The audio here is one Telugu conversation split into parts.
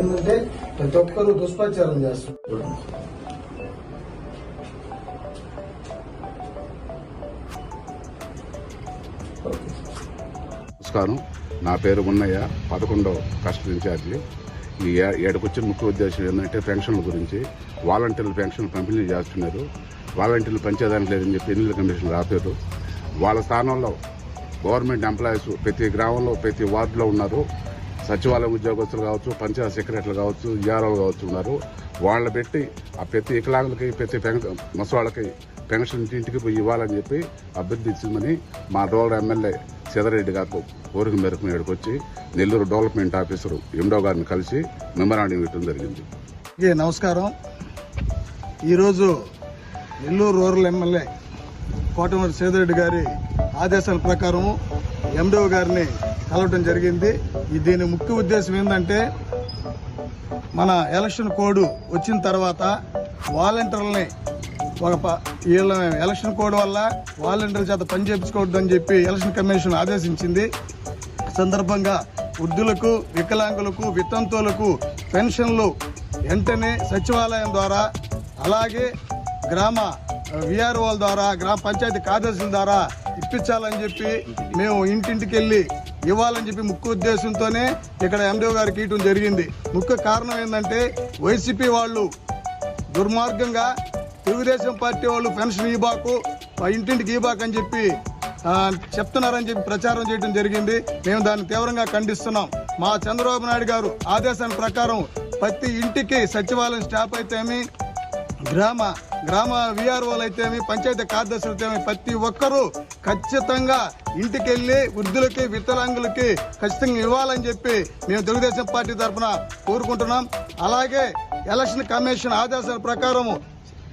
ఏముందంటే ప్రతి ఒక్కరు దుష్ప్రచారం చేస్తున్నారు నమస్కారం. నా పేరు ఉన్నయ్య పదకొండవ కస్టడీ ఇన్ఛార్జి. ఈ ఏ- ఏడుకొచ్చిన ముఖ్య ఉద్దేశం ఏంటంటే పెన్షన్ల గురించి. వాలంటీర్లు పెన్షన్లు పంపిణీ చేస్తున్నారు. వాలంటీర్లు పంచేదానికి లేదని చెప్పి ఎన్నికల కమిషన్ రాపారు వాళ్ళ స్థానంలో గవర్నమెంట్ ఎంప్లాయీస్ ప్రతి గ్రామంలో ప్రతి వార్డులో ఉన్నారు. సచివాలయం ఉద్యోగస్తులు కావచ్చు పంచాయత్ సెక్రటరీలు కావచ్చు ఈఆర్ఓలు కావచ్చు ఉన్నారు. వాళ్ళని పెట్టి ఆ ప్రతి వికలాంగులకి ప్రతి పెన్- ముసవాళ్ళకి పెన్షన్ ఇంటింటికి పోయి ఇవ్వాలని చెప్పి అభ్యర్థించిందని మా డోలర్ ఎమ్మెల్యే సిదరెడ్డి గారు కోరిక మేరకు ఇక్కడికి వచ్చి నెల్లూరు డెవలప్మెంట్ ఆఫీసరు ఎండో గారిని కలిసి మెమరాండం ఇవ్వడం జరిగింది. నమస్కారం. ఈరోజు నెల్లూరు రూరల్ ఎమ్మెల్యే కోటమూరి సేదరెడ్డి గారి ఆదేశాల ప్రకారం ఎండిఓ గారిని కలవటం జరిగింది. దీని ముఖ్య ఉద్దేశం ఏంటంటే మన ఎలక్షన్ కోడ్ వచ్చిన తర్వాత వాలంటీర్లని ఒక వీళ్ళ ఎలక్షన్ కోడ్ వల్ల వాలంటీర్ల చేత పని చేయించుకోవద్దని చెప్పి ఎలక్షన్ కమిషన్ ఆదేశించింది. సందర్భంగా వృద్ధులకు వికలాంగులకు వితంతువులకు పెన్షన్లు వెంటనే సచివాలయం ద్వారా అలాగే గ్రామ విఆర్ఓల ద్వారా గ్రామ పంచాయతీ కార్యదర్శుల ద్వారా ఇప్పించాలని చెప్పి మేము ఇంటింటికి వెళ్ళి ఇవ్వాలని చెప్పి ముఖ్య ఉద్దేశంతోనే ఇక్కడ ఎండిఓ గారికి ఇవ్వడం జరిగింది. ముఖ్య కారణం ఏంటంటే వైసీపీ వాళ్ళు దుర్మార్గంగా తెలుగుదేశం పార్టీ వాళ్ళు పెన్షన్ ఇబాకు ఇంటింటికి ఇబాక్ అని చెప్పి చెప్తున్నారని చెప్పి ప్రచారం చేయడం జరిగింది. మేము దాన్ని తీవ్రంగా ఖండిస్తున్నాం. మా చంద్రబాబు నాయుడు గారు ఆదేశాల ప్రకారం ప్రతి ఇంటికి సచివాలయం స్టాఫ్ అయితేమి గ్రామ గ్రామ విఆర్ఓలు అయితేమి పంచాయతీ కార్యదర్శులు ప్రతి ఒక్కరూ ఖచ్చితంగా ఇంటికి వెళ్ళి వృద్ధులకి వికలాంగులకి ఖచ్చితంగా ఇవ్వాలని చెప్పి మేము తెలుగుదేశం పార్టీ తరఫున కోరుకుంటున్నాం. అలాగే ఎలక్షన్ కమిషన్ ఆదేశాల ప్రకారం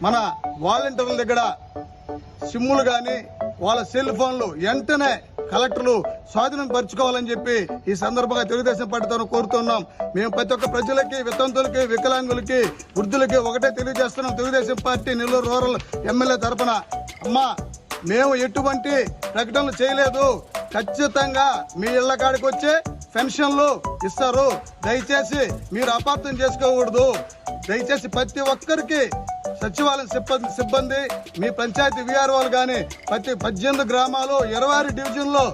మన వాలంటీర్ల దగ్గర సిమ్ములు కానీ వాళ్ళ సెల్ ఫోన్లు వెంటనే కలెక్టర్లు స్వాధీనం పరుచుకోవాలని చెప్పి ఈ సందర్భంగా తెలుగుదేశం పార్టీ తరఫున కోరుతున్నాం. మేము ప్రతి ఒక్క ప్రజలకి వితంతులకి వికలాంగులకి వృద్ధులకి ఒకటే తెలియజేస్తున్నాం. Telugu Desam party Nellore rural MLA తరఫున అమ్మా మేము ఎటువంటి ప్రకటనలు చేయలేదు. ఖచ్చితంగా మీ ఇళ్ళ కాడికి వచ్చే పెన్షన్లు ఇస్తారు. దయచేసి మీరు అపార్థం చేసుకోకూడదు. దయచేసి ప్రతి ఒక్కరికి సచివాలయం సిబ్బంది సిబ్బంది మీ పంచాయతీ విఆర్ఓలు కానీ ప్రతి పద్దెనిమిది గ్రామాలు ఇరవై ఆరు డివిజన్లో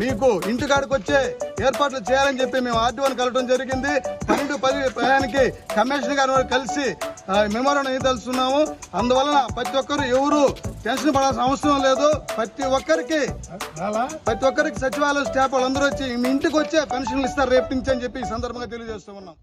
మీకు ఇంటికాడికి వచ్చే ఏర్పాట్లు చేయాలని చెప్పి మేము ఆర్టీఓని కలవడం జరిగింది. పన్నెండు పది పదిహేనుకి కమిషనర్ గారు కలిసి మెమోరం తెలుస్తున్నాము అందువలన ప్రతి ఒక్కరు ఎవరు టెన్షన్ పడాల్సిన అవసరం లేదు. ప్రతి ఒక్కరికి ప్రతి ఒక్కరికి సచివాలయం స్టాఫ్ వాళ్ళందరూ వచ్చి మీ ఇంటికి వచ్చే పెన్షన్లు ఇస్తారు రేపు నుంచి అని చెప్పి ఈ సందర్భంగా తెలియజేస్తూ ఉన్నాం.